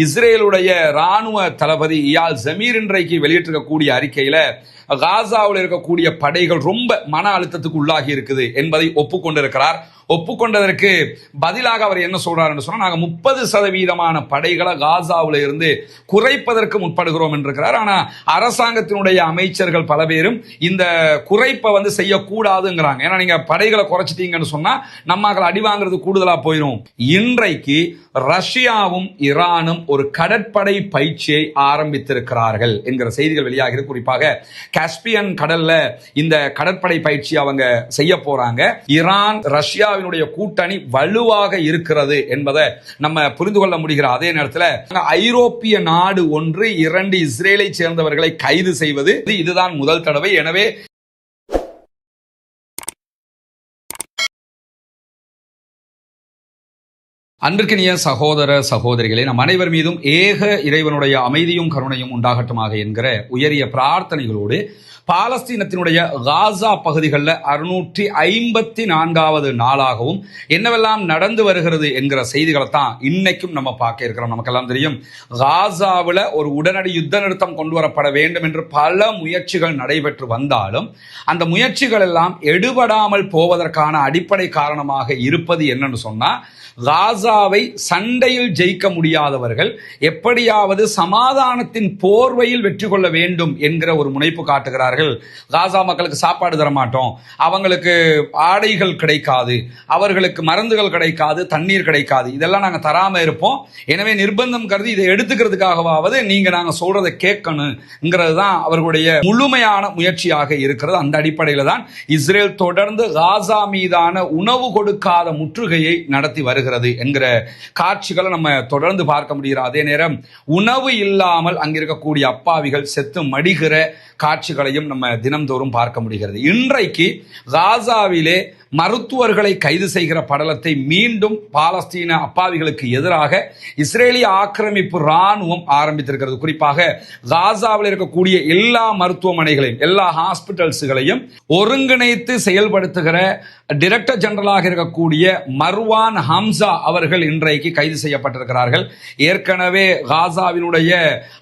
இஸ்ரேலுடைய ராணுவ தளபதி இயால் ஜமீர் இன்றைக்கு வெளியிட்டிருக்கக்கூடிய அறிக்கையில காசாவில் இருக்கக்கூடிய படைகள் ரொம்ப மன அழுத்தத்துக்கு உள்ளாகி இருக்குது என்பதை ஒப்புக்கொண்டிருக்கிறார். ஒப்புக்கொண்டதற்கு பதிலாக அவர் என்ன சொல்றாருன்னு சொன்னா நாங்க முப்பது சதவீதமான படைகளை காசாவில் இருந்து குறைப்பதற்கு முற்படுகிறோம் என்றிருக்கிறார். ஆனா அரசாங்கத்தினுடைய அமைச்சர்கள் பல பேரும் இந்த குறைப்பை வந்து செய்யக்கூடாதுங்கிறாங்க. ஏன்னா நீங்க படைகளை குறைச்சிட்டீங்கன்னு சொன்னா நம்ம அடி வாங்குறது கூடுதலா போயிடும் இன்றைக்கு ரஷ்யாவும் ஈரானும் ஒரு கடற்படை பயிற்சியை ஆரம்பித்திருக்கிறார்கள் என்கிற செய்திகள் வெளியாகிறது. குறிப்பாக காஸ்பியன் கடல்ல இந்த கடற்படை பயிற்சி அவங்க செய்ய போறாங்க. ஈரான் ரஷ்யாவினுடைய கூட்டணி வலுவாக இருக்கிறது என்பதை நம்ம புரிந்து கொள்ள முடிகிற அதே நேரத்தில் ஐரோப்பிய நாடு ஒன்று இரண்டு இஸ்ரேலை சேர்ந்தவர்களை கைது செய்வது. இதுதான் முதல் தடவை. எனவே அன்பிற்கினிய சகோதர சகோதரிகளே நம் அனைவர் மீதும் ஏக இறைவனுடைய அமைதியும் கருணையும் உண்டாகட்டுமாக என்கிற உயரிய பிரார்த்தனைகளோடு பாலஸ்தீனத்தினுடைய காசா பகுதிகளில் அறுநூற்றி ஐம்பத்தி நான்காவது நாளாகவும் என்னவெல்லாம் நடந்து வருகிறது என்கிற செய்திகளை தான் இன்னைக்கும் நம்ம பார்க்க இருக்கிறோம். நமக்கெல்லாம் தெரியும். காசாவில் ஒரு உடனடி யுத்த நிறுத்தம் கொண்டு வரப்பட வேண்டும் என்று பல முயற்சிகள் நடைபெற்று வந்தாலும் அந்த முயற்சிகள் எல்லாம் எடுபடாமல் போவதற்கான அடிப்படை காரணமாக இருப்பது என்னன்னு சொன்னால் காசாவை சண்டையில் ஜெயிக்க முடியாதவர்கள் எப்படியாவது சமாதானத்தின் போர்வையில் வெற்றி கொள்ள வேண்டும் என்கிற ஒரு முனைப்பு காட்டுகிறார்கள். காசா மக்களுக்கு சாப்பாடு தர மாட்டோம் அவங்களுக்கு ஆடைகள் கிடைக்காது. அவர்களுக்கு மருந்துகள் கிடைக்காது தண்ணீர் கிடைக்காது. இதெல்லாம் நாங்கள் தராமல் இருப்போம். எனவே நிர்பந்தம் கருதி இதை எடுத்துக்கிறதுக்காகவாவது நீங்கள் நாங்கள் சொல்றதை கேட்கணுங்கிறது தான் அவர்களுடைய முழுமையான முயற்சியாக இருக்கிறது. அந்த அடிப்படையில் தான் இஸ்ரேல் தொடர்ந்து காசா மீதான உணவு கொடுக்காத முற்றுகையை நடத்தி வருகிறது என்கிற காட்சிகளை நம்ம தொடர்ந்து பார்க்க முடிகிற அதே நேரம் உணவு இல்லாமல் அங்கிருக்கக்கூடிய அப்பாவிகள் செத்து மடிகிற காட்சிகளையும் நம்ம தினம்தோறும் பார்க்க முடிகிறது. இன்றைக்கு காசாவிலே மருத்துவர்களை கைது செய்கிற படலத்தை மீண்டும் பாலஸ்தீன அப்பாவிகளுக்கு எதிராக இஸ்ரேலிய ஆக்கிரமிப்பு ராணுவம் ஆரம்பித்திருக்கிறது. குறிப்பாக காசாவில் இருக்கக்கூடிய எல்லா மருத்துவமனைகளையும் எல்லா ஹாஸ்பிட்டல்ஸுகளையும் ஒருங்கிணைத்து செயல்படுத்துகிற டிரெக்டர் ஜெனரலாக இருக்கக்கூடிய மர்வான் ஹம்சா அவர்கள் இன்றைக்கு கைது செய்யப்பட்டிருக்கிறார்கள். ஏற்கனவே காசாவினுடைய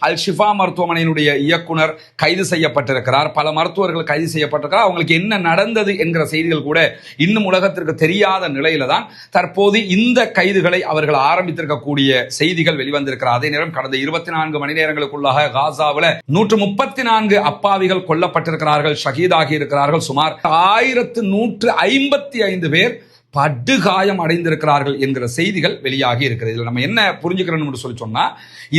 அல் ஷிஃபா மருத்துவமனையினுடைய இயக்குனர் கைது செய்யப்பட்டிருக்கிறார். பல மருத்துவர்கள் கைது செய்யப்பட்டிருக்கிறார். அவங்களுக்கு என்ன நடந்தது என்கிற செய்திகள் கூட இன்னும் உலகத்திற்கு தெரியாத நிலையில தான் தற்போது இந்த கைதுகளை அவர்கள் ஆரம்பித்திருக்கக்கூடிய செய்திகள் வெளிவந்திருக்கிறார் அதே நேரம் கடந்த இருபத்தி நான்கு மணி நேரங்களுக்குள்ளாக காசாவில் நூற்று முப்பத்தி நான்கு அப்பாவிகள் கொல்லப்பட்டிருக்கிறார்கள் ஷஹீதாகி இருக்கிறார்கள். சுமார் ஆயிரத்து நூற்று ஐம்பத்தி ஐந்து பேர் படுகாயம் அடைந்திருக்கிறார்கள் என்கிற செய்திகள் வெளியாகி இருக்கிறது. இதில் நம்ம என்ன புரிஞ்சுக்கிறோம்னு சொல்லி சொன்னா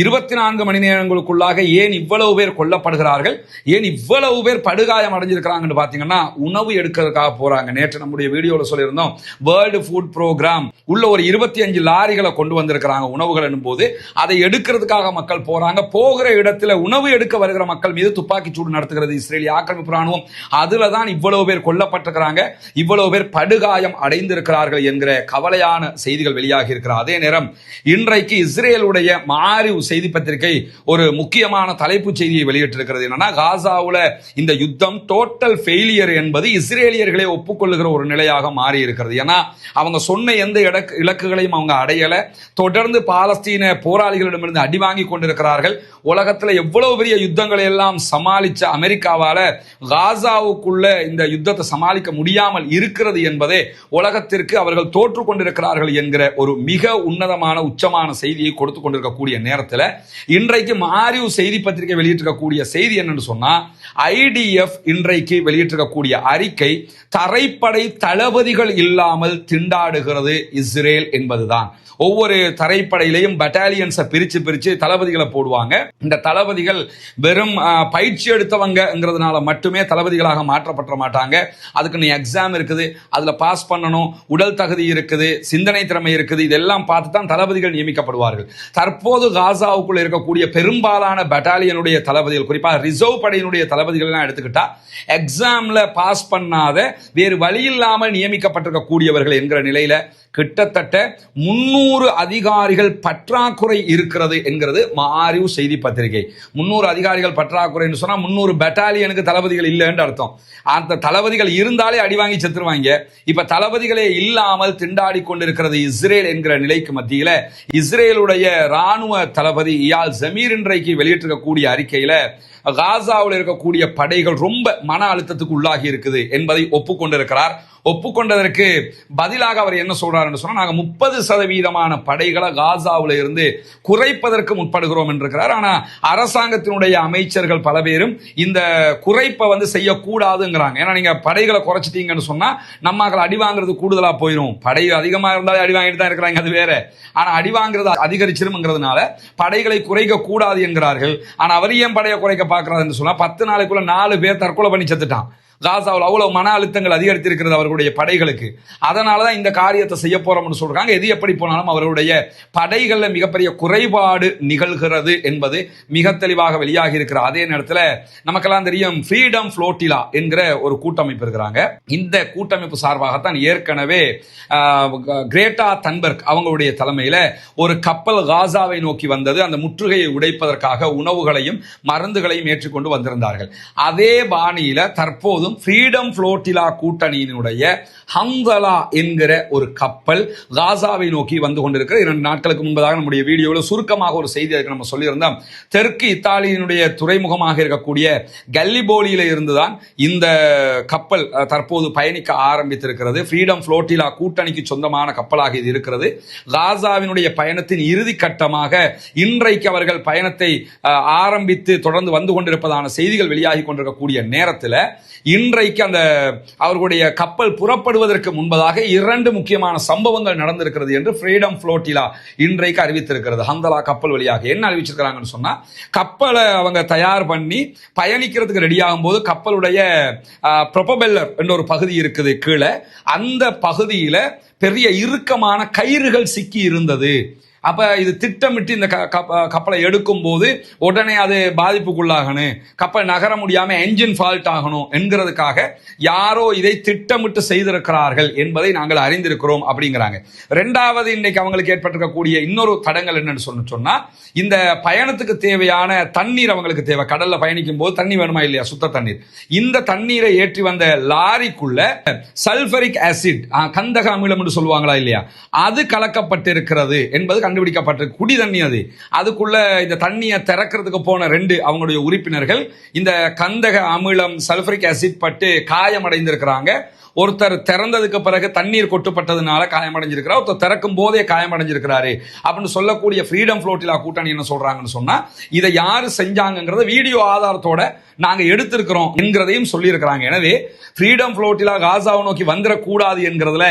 இருபத்தி நான்கு மணி நேரங்களுக்குள்ளாக ஏன் இவ்வளவு பேர் கொல்லப்படுகிறார்கள் ஏன் இவ்வளவு பேர் படுகாயம் அடைஞ்சிருக்கிறாங்கன்னு பார்த்தீங்கன்னா உணவு எடுக்கிறதுக்காக போறாங்க. நேற்று நம்முடைய வீடியோவில் சொல்லியிருந்தோம் வேர்ல்டு ஃபுட் ப்ரோக்ராம் உள்ள ஒரு இருபத்தி அஞ்சு லாரிகளை கொண்டு வந்திருக்கிறாங்க உணவுகள் போது அதை எடுக்கிறதுக்காக மக்கள் போறாங்க. போகிற இடத்துல உணவு எடுக்க வருகிற மக்கள் மீது துப்பாக்கி சூடு நடத்துகிறது. இஸ்ரேலிய ஆக்கிரமிப்பு ராணுவம் அதுல தான் இவ்வளவு பேர் கொல்லப்பட்டிருக்கிறாங்க. இவ்வளவு பேர் படுகாயம் அடைந்திருக்கிறார்கள் என்கிற கவலையான செய்திகள் வெளியாகி இருக்கிறார் அதே நேரம் இன்றைக்கு இஸ்ரேலுடைய மாறி செய்தி பத்திரிகை ஒரு முக்கியமான தலைப்பு செய்தியை வெளியிட்டிருக்கிறது. என்னன்னா காசாவுல இந்த யுத்தம் டோட்டல் ஃபெயிலியர் என்பது இஸ்ரேலியர்களே ஒப்புக்கொள்ளுகிற ஒரு நிலையாக மாறி இருக்கிறது ஏன்னா அவங்க சொன்ன எந்த இலக்குகளையும் அவங்க அடையல. தொடர்ந்து பாலஸ்தீன போராளிகளிடமிருந்து அடி வாங்கி கொண்டிருக்கிறார்கள். உலகத்துல எவ்வளவு பெரிய யுத்தங்களை எல்லாம் சமாளிச்ச அமெரிக்காவால காசாவுக்குள்ள இந்த யுத்தத்தை சமாளிக்க முடியாமல் இருக்கிறது என்பதே உலகத்திற்கு அவர்கள் தோற்று கொண்டிருக்கிறார்கள் என்கிற ஒரு மிக உன்னதமான உச்சமான செய்தியை கொடுத்து கொண்டிருக்கக்கூடிய நேரத்தில் இன்றைக்கு மாரிவு செய்தி பத்திரிகை வெளியிட்டிருக்கக்கூடிய செய்தி என்னன்னு சொன்னா ஐடிஎஃப் இன்றைக்கு வெளியிட்டிருக்கக்கூடிய அறிக்கை தரைப்படை தளபதிகள் இல்லாமல் திண்டாடுகிறது இஸ்ரேல் என்பதுதான். ஒவ்வொரு தரைப்படையிலையும் பட்டாலியன்ஸை பிரித்து பிரித்து தளபதிகளை போடுவாங்க. இந்த தளபதிகள் வெறும் பயிற்சி எடுத்தவங்கிறதுனால மட்டுமே தளபதிகளாக மாற்றப்பட்ட மாட்டாங்க. அதுக்கு நீ எக்ஸாம் இருக்குது அதில் பாஸ் பண்ணணும் உடல் தகுதி இருக்குது சிந்தனை திறமை இருக்குது இதெல்லாம் பார்த்து தான் தளபதிகள் நியமிக்கப்படுவார்கள். தற்போது காசாவுக்குள் இருக்கக்கூடிய பெரும்பாலான பட்டாலியனுடைய தளபதிகள் குறிப்பாக ரிசர்வ் படையினுடைய தளபதிகள்லாம் எடுத்துக்கிட்டா எக்ஸாம்ல பாஸ் பண்ணாத வேறு வழி இல்லாமல் நியமிக்கப்பட்டிருக்கக்கூடியவர்கள் என்கிற நிலையில கிட்டத்தட்ட முன்னூறு அதிகாரிகள் பற்றாக்குறை இருக்கிறது என்கிறது மாறிவு செய்தி பத்திரிகை. முன்னூறு அதிகாரிகள் பற்றாக்குறைன்னு சொன்னா முன்னூறு பெட்டாலியனுக்கு தளபதிகள் இல்லைன்னு அர்த்தம். அந்த தளபதிகள் இருந்தாலே அடி வாங்கி செத்துருவாங்க. இப்ப தளபதிகளே இல்லாமல் திண்டாடி கொண்டிருக்கிறது இஸ்ரேல் என்கிற நிலைக்கு மத்தியில இஸ்ரேலுடைய ராணுவ தளபதி இயால் ஜமீர் இன்றைக்கு வெளியிட்டிருக்கக்கூடிய அறிக்கையில காசாவில் இருக்கக்கூடிய படைகள் ரொம்ப மன அழுத்தத்துக்கு உள்ளாகி இருக்குது என்பதை ஒப்புக்கொண்டிருக்கிறார். ஒப்புக்கொண்டதற்கு பதிலாக அவர் என்ன சொல்றாருன்னு சொன்னால் நாங்கள் முப்பது சதவீதமான படைகளை காசாவில் இருந்து குறைப்பதற்கு முற்படுகிறோம் என்றிருக்கிறார். ஆனால் அரசாங்கத்தினுடைய அமைச்சர்கள் பல பேரும் இந்த குறைப்பை வந்து செய்யக்கூடாதுங்கிறாங்க. ஏன்னா நீங்கள் படைகளை குறைச்சிட்டீங்கன்னு சொன்னால் நம்மாக்கள் அடி வாங்குறது கூடுதலாக போயிடும் படை அதிகமாக இருந்தாலே அடி வாங்கிட்டு தான் இருக்கிறாங்க அது வேற. ஆனால் அடி வாங்குறது அதிகரிச்சிரும்ங்கிறதுனால படைகளை குறைக்க கூடாது என்கிறார்கள். ஆனால் அவர் ஏன் படையை குறைக்க பார்க்கறாருன்னு சொன்னால் பத்து நாளைக்குள்ள நாலு பேர் தற்கொலை பண்ணி செத்துட்டான். காசாவில் அவ்வளவு மன அழுத்தங்கள் அதிகரித்திருக்கிறது அவர்களுடைய படைகளுக்கு. அதனாலதான் இந்த காரியத்தை செய்ய போறோம்னு சொல்றாங்க. எது எப்படி போனாலும் அவர்களுடைய படைகளில் மிகப்பெரிய குறைபாடு நிகழ்கிறது என்பது மிக தெளிவாக வெளியாகி இருக்கிற அதே நேரத்தில் நமக்கெல்லாம் தெரியும் ஃப்ரீடம் ஃப்ளோட்டிலா என்கிற ஒரு கூட்டமைப்பு இருக்கிறாங்க. இந்த கூட்டமைப்பு சார்பாகத்தான் ஏற்கனவே கிரேட்டா தன்பர்க் அவங்களுடைய தலைமையில் ஒரு கப்பல் காசாவை நோக்கி வந்தது. அந்த முற்றுகையை உடைப்பதற்காக உணவுகளையும் மருந்துகளையும் ஏற்றுக்கொண்டு வந்திருந்தார்கள். அதே பாணியில் தற்போதும் ஃப்ரீடம் ஃப்ளோட்டிலா கூட்டணியினுடைய ஹம்தலா என்கிற ஒரு கப்பல் காசாவை நோக்கி வந்து கொண்டிருக்கிற இரண்டு நாட்களுக்கு முன்பதாக நம்முடைய வீடியோவில் சுருக்கமாக ஒரு செய்தி அதுக்கு நம்ம சொல்லியிருந்தோம். தெற்கு இத்தாலியினுடைய துறைமுகமாக இருக்கக்கூடிய கல்லிபோலியில இருந்துதான் இந்த கப்பல் தற்போது பயணிக்க ஆரம்பித்திருக்கிறது. ஃப்ரீடம் ஃப்ளோட்டிலா கூட்டணிக்கு சொந்தமான கப்பலாக இது இருக்கிறது. காசாவினுடைய பயணத்தின் இறுதி கட்டமாக இன்றைக்கு அவர்கள் பயணத்தை ஆரம்பித்து தொடர்ந்து வந்து கொண்டிருப்பதான செய்திகள் வெளியாகி கொண்டிருக்கக்கூடிய நேரத்தில் இன்றைக்கு அந்த அவர்களுடைய கப்பல் புறப்படுவதற்கு முன்பதாக இரண்டு முக்கியமான சம்பவங்கள் நடந்திருக்கிறது என்று ஃப்ரீடம் ஃப்ளோட்டிலா இன்றைக்கு அறிவித்திருக்கிறது. ஹந்தலா கப்பல் வழியாக. என்ன அறிவிச்சிருக்கிறாங்கன்னு சொன்னா கப்பலை அவங்க தயார் பண்ணி பயணிக்கிறதுக்கு ரெடி ஆகும்போது கப்பலுடைய ப்ரொபபெல்லர் என்ற ஒரு பகுதி இருக்குது கீழே. அந்த பகுதியில் பெரிய இறுக்கமான கயிறுகள் சிக்கி இருந்தது. அப்ப இது திட்டமிட்டு இந்த க- கப்பலை எடுக்கும் போது உடனே அது பாதிப்புக்குள்ளாகணும். கப்பல் நகர முடியாம என்ஜின் ஃபால்ட் ஆகணும் என்கிறதுக்காக யாரோ இதை திட்டமிட்டு செய்திருக்கிறார்கள் என்பதை நாங்கள் அறிந்திருக்கிறோம் அப்படிங்கிறாங்க. ரெண்டாவது இன்னைக்கு அவங்களுக்கு ஏற்பட்டிருக்கக்கூடிய இன்னொரு தடங்கள் என்னன்னு சொன்ன சொன்னா இந்த பயணத்துக்கு தேவையான தண்ணீர் அவங்களுக்கு தேவை. கடல்ல பயணிக்கும் போது தண்ணி வேணுமா இல்லையா? சுத்த தண்ணீர். இந்த தண்ணீரை ஏற்றி வந்த லாரிக்குள்ள சல்பரிக் ஆசிட் கந்தக அமிலம் என்று சொல்லுவாங்களா இல்லையா? அது கலக்கப்பட்டிருக்கிறது என்பது கண்டுபிடிக்கப்பட்டிருக்கு குடி தண்ணி அது. அதுக்குள்ள இந்த தண்ணியை திறக்கிறதுக்கு போன ரெண்டு அவங்களுடைய உறுப்பினர்கள் இந்த கந்தக அமிலம் சல்பரிக் ஆசிட் பட்டு காயமடைந்திருக்கிறாங்க. ஒருத்தர் திறந்ததுக்கு பிறகு தண்ணீர் கொட்டுப்பட்டதுனால காயமடைஞ்சிருக்கிறார். ஒருத்தர் திறக்கும் போதே காயமடைஞ்சிருக்கிறாரு. அப்படின்னு சொல்லக்கூடிய ஃப்ரீடம் ஃப்ளோட்டிலா கூட்டணி என்ன சொல்றாங்கன்னு சொன்னா இதை யாரு செஞ்சாங்கிறத வீடியோ ஆதாரத்தோட நாங்க எடுத்திருக்கிறோம் என்கிறதையும் சொல்லியிருக்கிறாங்க. எனவே ஃப்ரீடம் ஃப்ளோட்டிலா காசாவை நோக்கி வந்துடக்கூடாது என்கிறதுல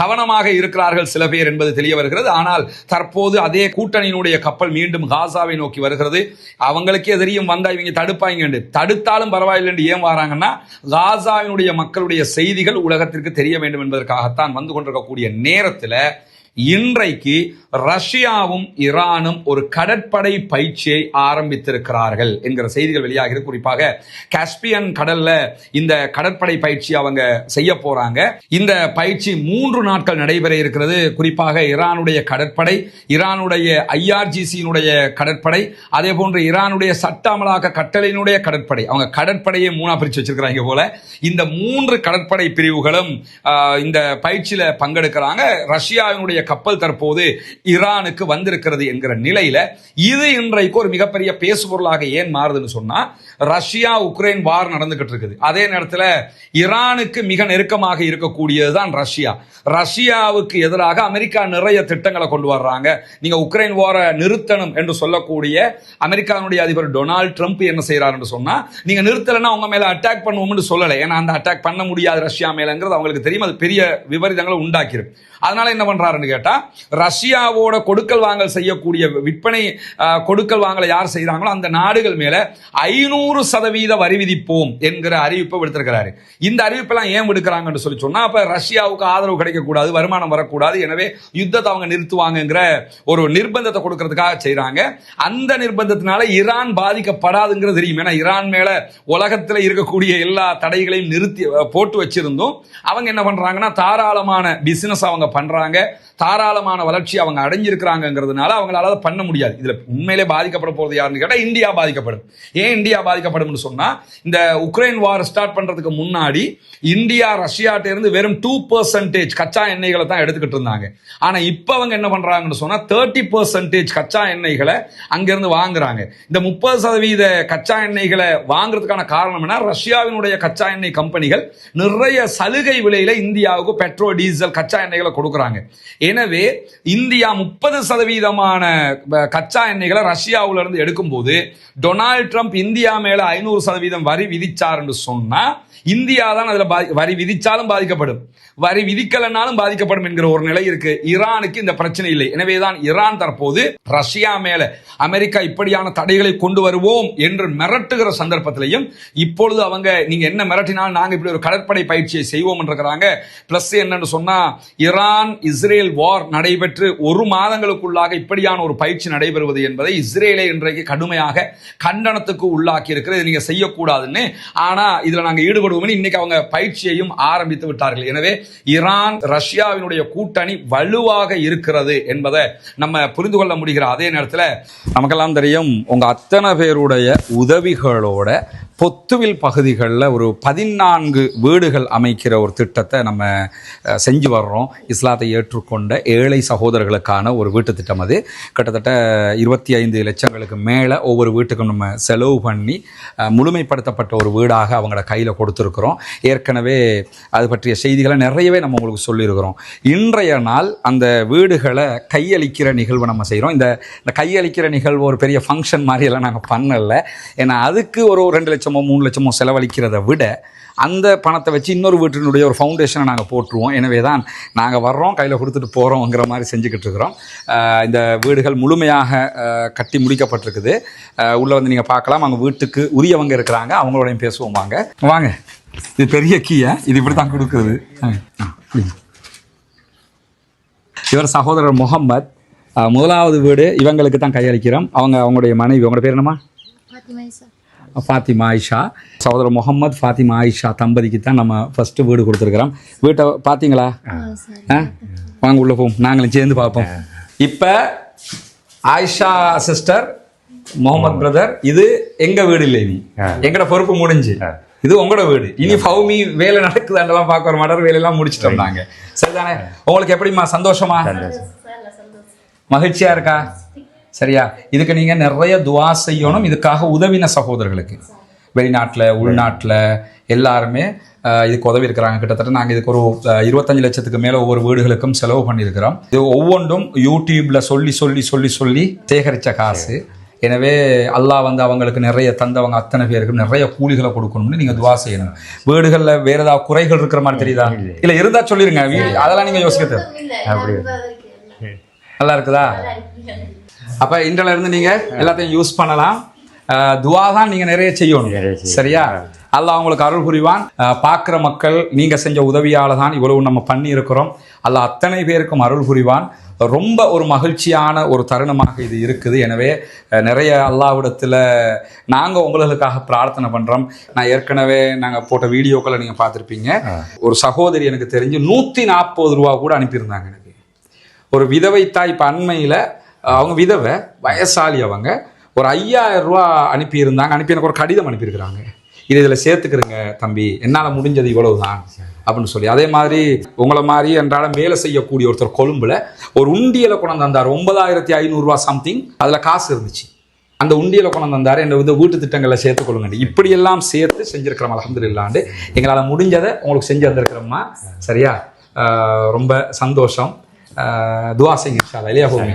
கவனமாக இருக்கிறார்கள் சில பேர் என்பது தெரிய வருகிறது. ஆனால் தற்போது அதே கூட்டணியினுடைய கப்பல் மீண்டும் காசாவை நோக்கி வருகிறது. அவங்களுக்கே தெரியும் வந்தா இவங்க தடுப்பாங்க தடுத்தாலும் பரவாயில்லை ஏன் வராங்கன்னா காசாவினுடைய மக்களுடைய செய்திகள் உலகத்திற்கு தெரிய வேண்டும் என்பதற்காகத்தான் வந்து கொண்டிருக்கக்கூடிய நேரத்தில் இன்றைக்கு ரஷ்யாவும் ஈரானும் ஒரு கடற்படை பயிற்சியை ஆரம்பித்திருக்கிறார்கள் என்கிற செய்திகள் வெளியாகிறது. குறிப்பாக காஸ்பியன் கடல்ல இந்த கடற்படை பயிற்சி அவங்க செய்ய போறாங்க. இந்த பயிற்சி மூன்று நாட்கள் நடைபெற இருக்கிறது. குறிப்பாக ஈரானுடைய கடற்படை ஈரானுடைய ஐஆர்ஜிசியினுடைய கடற்படை அதே போன்று ஈரானுடைய சட்ட அமலாக்க கட்டளையினுடைய கடற்படை. அவங்க கடற்படையை மூணா பிரிச்சு வச்சிருக்கிறாங்க போல. இந்த மூன்று கடற்படை பிரிவுகளும் ஆஹ், இந்த பயிற்சியில பங்கெடுக்கிறாங்க. ரஷ்யாவினுடைய கப்பல் தற்போது ஈரானுக்கு வந்திருக்கிறது என்கிற நிலையில இது இன்றைக்கு ஒரு மிகப்பெரிய பேசுபொருளாக ஏன் மாறுதுன்னு சொன்னா ரஷ்யா உக்ரைன் வார் நடந்துகிட்டு இருக்குது. அதே நேரத்தில் ஈரானுக்கு மிக நெருக்கமாக இருக்கக்கூடியதுதான் ரஷ்யா. ரஷ்யாவுக்கு எதிராக அமெரிக்கா நிறைய திட்டங்களை கொண்டு வர்றாங்க. நீங்க உக்ரைன் வாரை நிறுத்தணும் என்று சொல்லக்கூடிய அமெரிக்காவுடைய அதிபர் டொனால்டு ட்ரம்ப் என்ன செய்யறாரு சொன்னா நீங்க நிறுத்தலைன்னா உங்க மேல அட்டாக் பண்ணுவோம்னு சொல்லலை. ஏன்னா அந்த அட்டாக் பண்ண முடியாது ரஷ்யா மேலங்கிறது அவங்களுக்கு தெரியும். அது பெரிய விபரீதங்களை உண்டாக்கிடும் அதனால என்ன பண்றாருன்னு கேட்டா ரஷ்யாவோட கொடுக்கல் வாங்கல் செய்யக்கூடிய விற்பனை கொடுக்கல் வாங்கலை யார் செய்யறாங்களோ அந்த நாடுகள் மேல ஐநூறு சதவீத வரி விதிப்போம் என்கிற அறிவிப்பை விடுத்திருக்கிறாரு. இந்த அறிவிப்பெல்லாம் ஏன் விடுக்கிறாங்கன்னு சொல்லி சொன்னா அப்ப ரஷ்யாவுக்கு ஆதரவு கிடைக்கக்கூடாது வருமானம் வரக்கூடாது எனவே யுத்தத்தை அவங்க நிறுத்துவாங்கங்கிற ஒரு நிர்பந்தத்தை கொடுக்கறதுக்காக செய்யறாங்க அந்த நிர்பந்தத்தினால ஈரான் பாதிக்கப்படாதுங்கிறது தெரியும். ஏன்னா ஈரான் மேல உலகத்துல இருக்கக்கூடிய எல்லா தடைகளையும் நிறுத்தி போட்டு வச்சிருந்தோம் அவங்க என்ன பண்றாங்கன்னா தாராளமான பிசினஸ் அவங்க பண்றாங்க. தாராளமான வளர்ச்சி அவங்க அடைஞ்சிருக்கிறாங்கிறதுனால அவங்களால அதை பண்ண முடியாது. இதில் உண்மையிலே பாதிக்கப்பட போகிறது யாருன்னு கேட்டால் இந்தியா பாதிக்கப்படும். ஏன் இந்தியா பாதிக்கப்படும்னு சொன்னால் இந்த உக்ரைன் வார் ஸ்டார்ட் பண்ணுறதுக்கு முன்னாடி இந்தியா ரஷ்யாட்ட இருந்து வெறும் டூ பர்சன்டேஜ் கச்சா எண்ணெய்களை தான் எடுத்துக்கிட்டு இருந்தாங்க. ஆனால் இப்போ அவங்க என்ன பண்ணுறாங்கன்னு சொன்னா தேர்ட்டி பர்சன்டேஜ் கச்சா எண்ணெய்களை அங்கேருந்து வாங்குறாங்க. இந்த முப்பது சதவீத கச்சா எண்ணெய்களை வாங்குறதுக்கான காரணம் என்ன? ரஷ்யாவினுடைய கச்சா எண்ணெய் கம்பெனிகள் நிறைய சலுகை விலையில் இந்தியாவுக்கு பெட்ரோல் டீசல் கச்சா எண்ணெய்களை கொடுக்குறாங்க. எனவே இந்தியா முப்பது சதவீதமான கச்சா எண்ணெய்களை ரஷ்யாவுல இருந்து எடுக்கும்போது டொனால்ட் ட்ரம்ப் இந்தியா மேல ஐநூறு சதவீதம் வரி விதிச்சாருன்னு சொன்னா இந்தியா தான் அதுல பாதி- வரி விதிச்சாலும் பாதிக்கப்படும். வரி விதிக்கலனாலும் பாதிக்கப்படும் என்கிற ஒரு நிலை இருக்கு. ஈரானுக்கு இந்த பிரச்சனை இல்லை. எனவேதான் ஈரான் தற்போது ரஷ்யா மேல அமெரிக்கா இப்படியான தடைகளை கொண்டு வருவோம் என்று மிரட்டுகிற சந்தர்ப்பத்திலையும் இப்பொழுது அவங்க நீங்க என்ன மிரட்டினாலும் நாங்க இப்படி ஒரு கடற்படை பயிற்சியை செய்வோம் இருக்கிறாங்க பிளஸ் என்னன்னு சொன்னா ஈரான் இஸ்ரேல் வார் நடைபெற்று ஒரு மாதங்களுக்குள்ளாக இப்படியான ஒரு பயிற்சி நடைபெறுவது என்பதை இஸ்ரேலை இன்றைக்கு கடுமையாக கண்டனத்துக்கு உள்ளாக்கி இருக்கிறது நீங்க செய்யக்கூடாதுன்னு. ஆனா இதுல நாங்க விடுவோம் இன்னைக்கு அவங்க பயிற்சியையும் ஆரம்பித்து விட்டார்கள். எனவே ஈரான் ரஷ்யாவினுடைய கூட்டணி வலுவாக இருக்கிறது என்பதை நம்ம புரிந்து கொள்ள முடிகிற அதே நேரத்தில் நமக்கெல்லாம் தெரியும் உங்க அத்தனை பேருடைய உதவிகளோட பொத்துவில் பகுதிகளில் ஒரு பதினான்கு வீடுகள் அமைக்கிற ஒரு திட்டத்தை நம்ம செஞ்சு வர்றோம். இஸ்லாத்தை ஏற்றுக்கொண்ட ஏழை சகோதரர்களுக்கான ஒரு வீட்டு திட்டம் அது. கிட்டத்தட்ட இருபத்தி ஐந்து லட்சங்களுக்கு மேலே ஒவ்வொரு வீட்டுக்கும் நம்ம செலவு பண்ணி முழுமைப்படுத்தப்பட்ட ஒரு வீடாக அவங்களோட கையில் கொடுத்துருக்குறோம். ஏற்கனவே அது பற்றிய செய்திகளை நிறையவே நம்ம உங்களுக்கு சொல்லியிருக்கிறோம். இன்றைய நாள் அந்த வீடுகளை கையளிக்கிற நிகழ்வு நம்ம செய்கிறோம் இந்த இந்த கையளிக்கிற நிகழ்வு ஒரு பெரிய ஃபங்க்ஷன் மாதிரியெல்லாம் நாங்கள் பண்ணலை. ஏன்னா அதுக்கு ஒரு ரெண்டு லட்சம் லட்சமோ மூணு லட்சமோ செலவழிக்கிறதை விட அந்த பணத்தை வச்சு இன்னொரு வீட்டினுடைய ஒரு ஃபவுண்டேஷனை நாங்கள் போட்டுருவோம். எனவே தான் நாங்கள் வர்றோம் கையில் கொடுத்துட்டு போகிறோங்கிற மாதிரி செஞ்சுக்கிட்டு இருக்கிறோம். இந்த வீடுகள் முழுமையாக கட்டி முடிக்கப்பட்டிருக்குது. உள்ளே உள்ள வந்து நீங்கள் பார்க்கலாம். அவங்க வீட்டுக்கு உரியவங்க இருக்கிறாங்க. அவங்களோடையும் பேசுவோம் வாங்க. வாங்க. இது பெரிய கீயை இது இப்படி தான் கொடுக்குறது. இவர் சகோதரர் முகம்மத். முதலாவது வீடு இவங்களுக்கு தான் கையளிக்கிறோம். அவங்க அவங்களுடைய மனைவி. அவங்களோட பேர் என்னம்மா? ஃபாத்திமா ஆயிஷா. சகோதரர் முகமது ஃபாத்திமா ஆயிஷா தம்பதிக்கு தான் நம்ம ஃபஸ்ட்டு வீடு கொடுத்துருக்குறோம். வீட்டை பார்த்தீங்களா ஆ வாங்க உள்ள போவோம். நாங்களும் சேர்ந்து பார்ப்போம். இப்போ ஆயிஷா சிஸ்டர் முகமது பிரதர் இது எங்க வீடு இல்லை இனி? எங்கட பொறுப்பு முடிஞ்சு. இது உங்களோட வீடு. இனி ஃபவுமி வேலை நடக்குதாண்டெல்லாம் பார்க்க வர மாட்டார் வேலையெல்லாம் முடிச்சிட்டோம் நாங்க. சரிதானே? உங்களுக்கு எப்படிம்மா? சந்தோஷமா? மகிழ்ச்சியா இருக்கா? சரியா? இதுக்கு நீங்க நிறைய துவா செய்யணும். இதுக்காக உதவின சகோதரர்களுக்கு. வெளிநாட்டுல உள்நாட்டுல எல்லாருமே இதுக்கு உதவி இருக்கிறாங்க. கிட்டத்தட்ட நாங்க இதுக்கு ஒரு இருபத்தஞ்சு லட்சத்துக்கு மேல ஒவ்வொரு வீடுகளுக்கும் செலவு பண்ணியிருக்கிறோம். இது ஒவ்வொன்றும் யூடியூப்ல சொல்லி சொல்லி சொல்லி சொல்லி சேகரிச்ச காசு. எனவே அல்லாஹ் வந்து அவங்களுக்கு நிறைய தந்தவங்க அத்தனை பேருக்கு நிறைய கூலிகளை கொடுக்கணும்னு நீங்க துவா செய்யணும். வீடுகள்ல வேற ஏதாவது குறைகள் இருக்கிற மாதிரி தெரியுதா? இல்ல இருந்தா சொல்லிருங்க. வீடு அதெல்லாம் நீங்க யோசிக்க தேவை நல்லா இருக்குதா? அப்ப இன்றைல இருந்து நீங்க எல்லாத்தையும் யூஸ் பண்ணலாம். துவா தான் நீங்க நிறைய செய்யணும். சரியா? அல்லாஹ் உங்களுக்கு அருள் புரிவான். பார்க்கிற மக்கள் நீங்க செஞ்ச உதவியால தான் இவ்வளவு நம்ம பண்ணி இருக்கிறோம் அல்லாஹ் அத்தனை பேருக்கும் அருள் புரிவான். ரொம்ப ஒரு மகிழ்ச்சியான ஒரு தருணமாக இது இருக்குது. எனவே நிறைய அல்லாவிடத்தில் நாங்கள் உங்களுக்காக பிரார்த்தனை பண்ணுறோம் நான் ஏற்கனவே நாங்கள் போட்ட வீடியோக்களை நீங்கள் பார்த்துருப்பீங்க. ஒரு சகோதரி எனக்கு தெரிஞ்சு நூற்றி நாற்பது ரூபா கூட அனுப்பியிருந்தாங்க எனக்கு. ஒரு விதவை தாய் இப்போ அண்மையில் அவங்க விதவை வயசாளி அவங்க. ஒரு ஐயாயிரம் ரூபா அனுப்பியிருந்தாங்க. அனுப்பி எனக்கு ஒரு கடிதம் அனுப்பியிருக்கிறாங்க. இது இதில் சேர்த்துக்கிறங்க தம்பி. என்னால் முடிஞ்சது இவ்வளவு தான் அப்படின்னு சொல்லி. அதே மாதிரி உங்களை மாதிரி அன்றாடம் வேலை செய்யக்கூடிய ஒருத்தர் கொழும்புல ஒரு உண்டியலை கொண்டு வந்தார் ஒன்பதாயிரத்தி ஐநூறுரூவா சம்திங் அதில் காசு இருந்துச்சு. அந்த உண்டியலை கொண்டு வந்தார் என்னை வந்து வீட்டு திட்டங்களை சேர்த்துக்கொள்ளுங்க இப்படியெல்லாம் சேர்த்து செஞ்சுருக்கிறோம் அலமது இல்லாண்டு எங்களால் முடிஞ்சதை உங்களுக்கு செஞ்சு வந்திருக்கிறோம்மா சரியா? ஆஹ் ரொம்ப சந்தோஷம். ஆஹ் துவா செய்யுங்க இன்ஷா அல்லாஹ். இல்லையா பூமி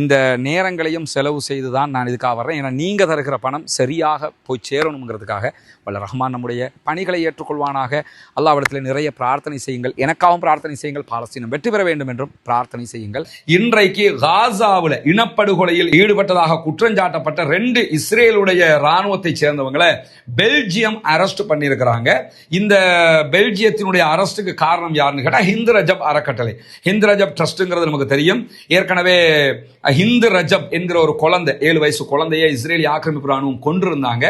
இந்த நேரங்களையும் செலவு செய்து தான் நான் இதுக்காக வர்றேன். ஏன்னா நீங்கள் தருகிற பணம் சரியாக போய் சேரணுங்கிறதுக்காக வல்ல ரஹ்மான் நம்முடைய பணிகளை ஏற்றுக்கொள்வானாக. அல்லாவிடத்தில் நிறைய பிரார்த்தனை செய்யுங்கள். எனக்காகவும் பிரார்த்தனை செய்யுங்கள். பாலஸ்தீனம் வெற்றி பெற வேண்டும் என்றும் பிரார்த்தனை செய்யுங்கள். இன்றைக்கு காசாவில் இனப்படுகொலையில் ஈடுபட்டதாக குற்றஞ்சாட்டப்பட்ட ரெண்டு இஸ்ரேலுடைய இராணுவத்தை சேர்ந்தவங்களை பெல்ஜியம் அரெஸ்ட் பண்ணியிருக்கிறாங்க. இந்த பெல்ஜியத்தினுடைய அரஸ்ட்டுக்கு காரணம் யாருன்னு கேட்டால் ஹிந்து ரஜப் அறக்கட்டளை. ஹிந்து ரஜப் ட்ரஸ்ட்டுங்கிறது நமக்கு தெரியும். ஏற்கனவே ஹிந்து ரஜப் என்கிற ஒரு குழந்தை ஏழு வயசு குழந்தைய இஸ்ரேலி ஆக்கிரமிப்பு ராணுவம் கொண்டிருந்தாங்க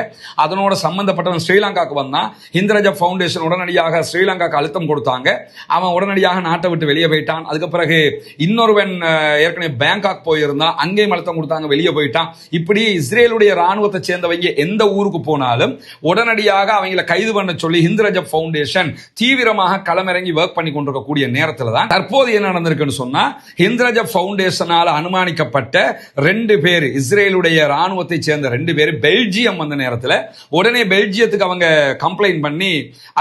அதனோட சம்பந்தப்பட்டவன் ஸ்ரீலங்காவுக்கு வந்தான். ஹிந்து ரஜப் ஃபவுண்டேஷன் உடனடியாக ஸ்ரீலங்காக்கு அழுத்தம் கொடுத்தாங்க. அவன் உடனடியாக நாட்டை விட்டு வெளியே போயிட்டான். அதுக்கு பிறகு இன்னொருவன் ஏற்கனவே பேங்காக் போயிருந்தான். அங்கேயும் அழுத்தம் கொடுத்தாங்க வெளியே போயிட்டான். இப்படி இஸ்ரேலுடைய ராணுவத்தை சேர்ந்தவங்க எந்த ஊருக்கு போனாலும் உடனடியாக அவங்கள கைது பண்ண சொல்லி ஹிந்து ரஜப் ஃபவுண்டேஷன் தீவிரமாக களமிறங்கி ஒர்க் பண்ணி கொண்டிருக்கக்கூடிய நேரத்தில் தான் தற்போது என்ன நடந்திருக்குன்னு சொன்னா ஹிந்து ரஜப் ஃபவுண்டேஷனால் அனுமானிக்க அனுமானிக்கப்பட்ட ரெண்டு பேர் இஸ்ரேலுடைய ராணுவத்தை சேர்ந்த ரெண்டு பேர் பெல்ஜியம் வந்த நேரத்தில் உடனே பெல்ஜியத்துக்கு அவங்க கம்ப்ளைண்ட் பண்ணி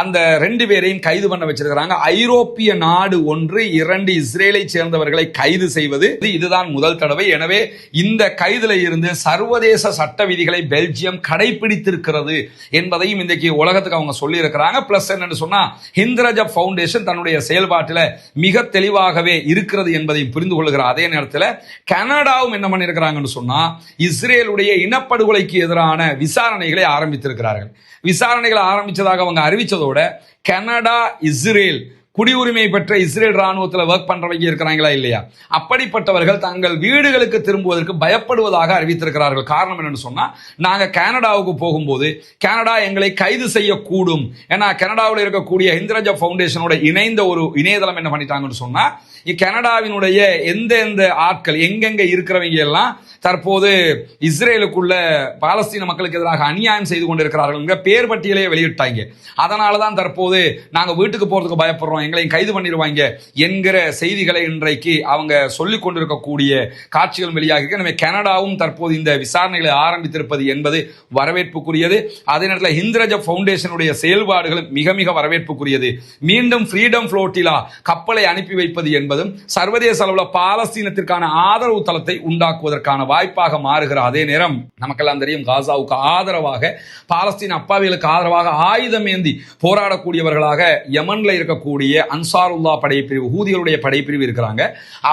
அந்த ரெண்டு பேரையும் கைது பண்ண வச்சிருக்கிறாங்க. ஐரோப்பிய நாடு ஒன்று இரண்டு இஸ்ரேலை சேர்ந்தவர்களை கைது செய்வது இதுதான் முதல் தடவை. எனவே இந்த கைதுல இருந்து சர்வதேச சட்ட விதிகளை பெல்ஜியம் கடைபிடித்திருக்கிறது என்பதையும் இன்றைக்கு உலகத்துக்கு அவங்க சொல்லி இருக்கிறாங்க பிளஸ் என்னன்னு சொன்னா ஹிந்திரஜ பவுண்டேஷன் தன்னுடைய செயல்பாட்டில் மிக தெளிவாகவே இருக்கிறது என்பதையும் புரிந்து கொள்கிற அதே நேரத்தில் கனடாவும் என்ன பண்ணியிருக்கிறாங்கன்னு சொன்னா இஸ்ரேலுடைய இனப்படுகொலைக்கு எதிரான விசாரணைகளை ஆரம்பித்திருக்கிறார்கள். விசாரணைகளை ஆரம்பிச்சதாக அவங்க அறிவிச்சதோட கனடா இஸ்ரேல் குடியுரிமை பெற்ற இஸ்ரேல் ராணுவத்தில் ஒர்க் பண்றவங்க இருக்கிறாங்களா இல்லையா? அப்படிப்பட்டவர்கள் தங்கள் வீடுகளுக்கு திரும்புவதற்கு பயப்படுவதாக அறிவித்திருக்கிறார்கள். காரணம் என்னன்னு சொன்னா நாங்க கனடாவுக்கு போகும்போது கனடா எங்களை கைது செய்யக்கூடும். ஏன்னா கனடாவில் இருக்கக்கூடிய இந்திரஜ ஃபவுண்டேஷனோட இணைந்த ஒரு இணையதளம் என்ன பண்ணிட்டாங்கன்னு சொன்னா கனடாவினுடைய எந்த எந்த ஆட்கள் எங்கெங்க இருக்கிறவங்க எல்லாம் தற்போது இஸ்ரேலுக்குள்ள பாலஸ்தீன மக்களுக்கு எதிராக அநியாயம் செய்து கொண்டிருக்கிறார்கள் பேர் பட்டியலே வெளியிட்டாங்க. அதனால தான் தற்போது நாங்கள் வீட்டுக்கு போறதுக்கு பயப்படுறோம் எங்களையும் கைது பண்ணிடுவாங்க என்கிற செய்திகளை இன்றைக்கு அவங்க சொல்லிக் கொண்டிருக்கக்கூடிய காட்சிகள் வெளியாகி இருக்கு. எனவே கனடாவும் தற்போது இந்த விசாரணைகளை ஆரம்பித்திருப்பது என்பது வரவேற்புக்குரியது. அதே நேரத்தில் ஹிந்திரஜ ஃபவுண்டேஷனுடைய செயல்பாடுகளும் மிக மிக வரவேற்புக்குரியது. மீண்டும் ஃப்ரீடம் ஃப்ளோட்டிலா கப்பலை அனுப்பி வைப்பது என்பது என்பதும் சர்வதேச அளவில் பாலஸ்தீனத்திற்கான ஆதரவு தளத்தை உண்டாக்குவதற்கான வாய்ப்பாக மாறுகிற அதே நேரம் நமக்கெல்லாம் தெரியும் காசாவுக்கு ஆதரவாக பாலஸ்தீன் அப்பாவிகளுக்கு ஆதரவாக ஆயுதம் ஏந்தி போராடக்கூடியவர்களாக யமன்ல இருக்கக்கூடிய அன்சாருல்லா படைப்பிரிவு ஹூதிகளுடைய படைப்பிரிவு இருக்கிறாங்க.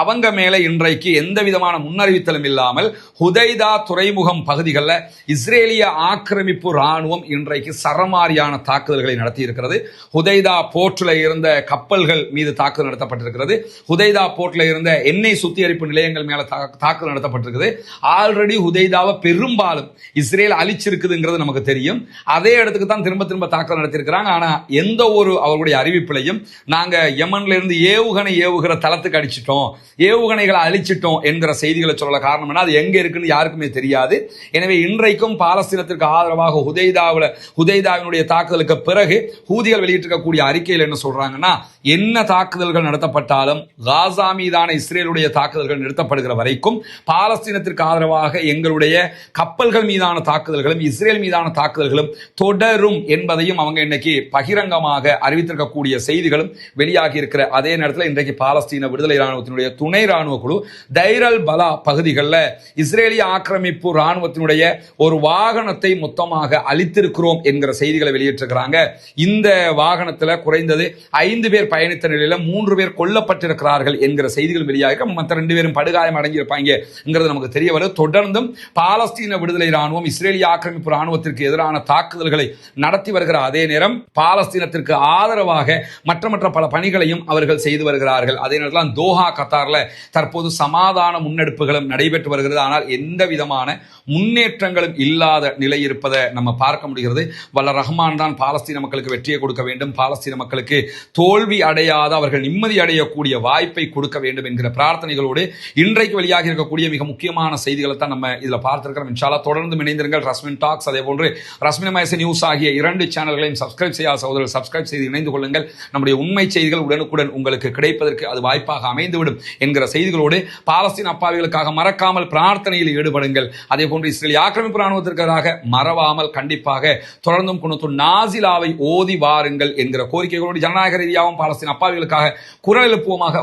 அவங்க மேல இன்றைக்கு எந்த விதமான முன்னறிவித்தலும் இல்லாமல் ஹுதைதா துறைமுகம் பகுதிகளில் இஸ்ரேலிய ஆக்கிரமிப்பு ராணுவம் இன்றைக்கு சரமாரியான தாக்குதல்களை நடத்தி இருக்கிறது ஹுதைதா போர்ட்டில் இருந்த கப்பல்கள் மீது தாக்குதல் நடத்தப்பட்டிருக்கிறது. ஹுதைதா போர்ட்டில் இருந்த எண்ணெய் சுத்திகரிப்பு நிலையங்கள் மேல தா- தாக்குதல் நடத்தப்பட்டிருக்குது. ஆல்ரெடி ஹுதைதாவை பெரும்பாலும் இஸ்ரேல் அழிச்சிருக்குதுங்கிறது நமக்கு தெரியும். அதே இடத்துக்கு தான் திரும்ப திரும்ப தாக்குதல் நடத்தியிருக்கிறாங்க. ஆனா எந்த ஒரு அவர்களுடைய அறிவிப்பிலையும் நாங்க யமன்ல இருந்து ஏவுகணை ஏவுகிற தளத்துக்கு அடிச்சிட்டோம். ஏவுகணைகளை அழிச்சிட்டோம் என்கிற செய்திகளை சொல்ல காரணம் என்ன? அது எங்க இருக்குன்னு யாருக்குமே தெரியாது. எனவே இன்றைக்கும் பாலஸ்தீனத்திற்கு ஆதரவாக ஹுதைதாவில் ஹுதைதாவினுடைய தாக்குதலுக்கு பிறகு ஹூதிகள் வெளியிட்டிருக்கக்கூடிய அறிக்கையில் என்ன சொல்றாங்கன்னா என்ன தாக்குதல்கள் நடத்தப்பட்டாலும் காசா மீதான இஸ்ரேலுடைய தாக்குதல்கள் நிறுத்தப்படுகிற வரைக்கும் பாலஸ்தீனத்திற்கு ஆதரவாக எங்களுடைய கப்பல்கள் மீதான தாக்குதல்களும் இஸ்ரேல் மீதான தாக்குதல்களும் தொடரும் என்பதையும் அவங்க இன்னைக்கு பகிரங்கமாக அறிவித்திருக்கக்கூடிய செய்திகளும் வெளியாகி இருக்கிற அதே நேரத்தில் இன்றைக்கு பாலஸ்தீன விடுதலை ராணுவத்தினுடைய துணை ராணுவ குழு தைரல் பலா பகுதிகளில் இஸ்ரேலிய ஆக்கிரமிப்பு ராணுவத்தினுடைய ஒரு வாகனத்தை மொத்தமாக அளித்திருக்கிறோம் என்கிற செய்திகளை வெளியிட்டிருக்கிறாங்க. இந்த வாகனத்தில் குறைந்தது ஐந்து பேர் பயணித்த நிலையில் மூன்று பேர் கொல்லப்பட்டிருக்கிறார்கள் என்கிற செய்திகள் வெளியாக மற்ற ரெண்டு பேரும் படுகாயம் அடங்கியிருப்பாங்கிறது நமக்கு தெரிய வரும் தொடர்ந்தும் பாலஸ்தீன விடுதலை ராணுவம் இஸ்ரேலிய ஆக்கிரமிப்பு ராணுவத்திற்கு எதிரான தாக்குதல்களை நடத்தி வருகிற அதே நேரம் பாலஸ்தீனத்திற்கு ஆதரவாக மற்ற மற்ற பல பணிகளையும் அவர்கள் செய்து வருகிறார்கள். அதே நேரத்தில் தோஹா கத்தாரில் தற்போது சமாதான முன்னெடுப்புகளும் நடைபெற்று வருகிறது. ஆனால் எந்த விதமான முன்னேற்றங்களும் இல்லாத நிலை இருப்பதை நம்ம பார்க்க முடிகிறது. வல்ல ரஹ்மான் தான் பாலஸ்தீன மக்களுக்கு வெற்றியை கொடுக்க வேண்டும். பாலஸ்தீன மக்களுக்கு தோல்வி அடையாத அவர்கள் நிம்மதி அடையக்கூடிய வாய்ப்பை கொடுக்க வேண்டும் என்கிற பிரார்த்தனைகளோடு இன்றைக்கு வெளியாக இருக்கக்கூடிய மிக முக்கியமான செய்திகளை தான் நம்ம இதில் பார்த்திருக்கிறோம். இன்ஷால்லா தொடர்ந்து இணைந்திருங்கள். ரஸ்மின் டாக்ஸ் அதே போன்று ரஸ்மின் நியூஸ் ஆகிய இரண்டு சேனல்களையும் சப்ஸ்கிரைப் செய்யாத சகோதரர்கள் சப்ஸ்கிரைப் செய்து இணைந்து கொள்ளுங்கள். நம்முடைய உண்மை செய்திகள் உடனுக்குடன் உங்களுக்கு கிடைப்பதற்கு அது வாய்ப்பாக அமைந்துவிடும் என்கிற செய்திகளோடு பாலஸ்தீன் அப்பாவிகளுக்காக மறக்காமல் பிரார்த்தனையில் ஈடுபடுங்கள். அதே போன்று இஸ்ரேல் ஆக்கிரமிப்பு ராணுவத்திற்காக மறவாமல் கண்டிப்பாக தொடர்ந்தும் கொண்டு நாசிலாவை ஓதி வாருங்கள் என்கிற கோரிக்கைகளோடு ஜனநாயக ரீதியாகவும் பாலஸ்தீன் அப்பாவிகளுக்காக குரல் எழுப்புவோமாக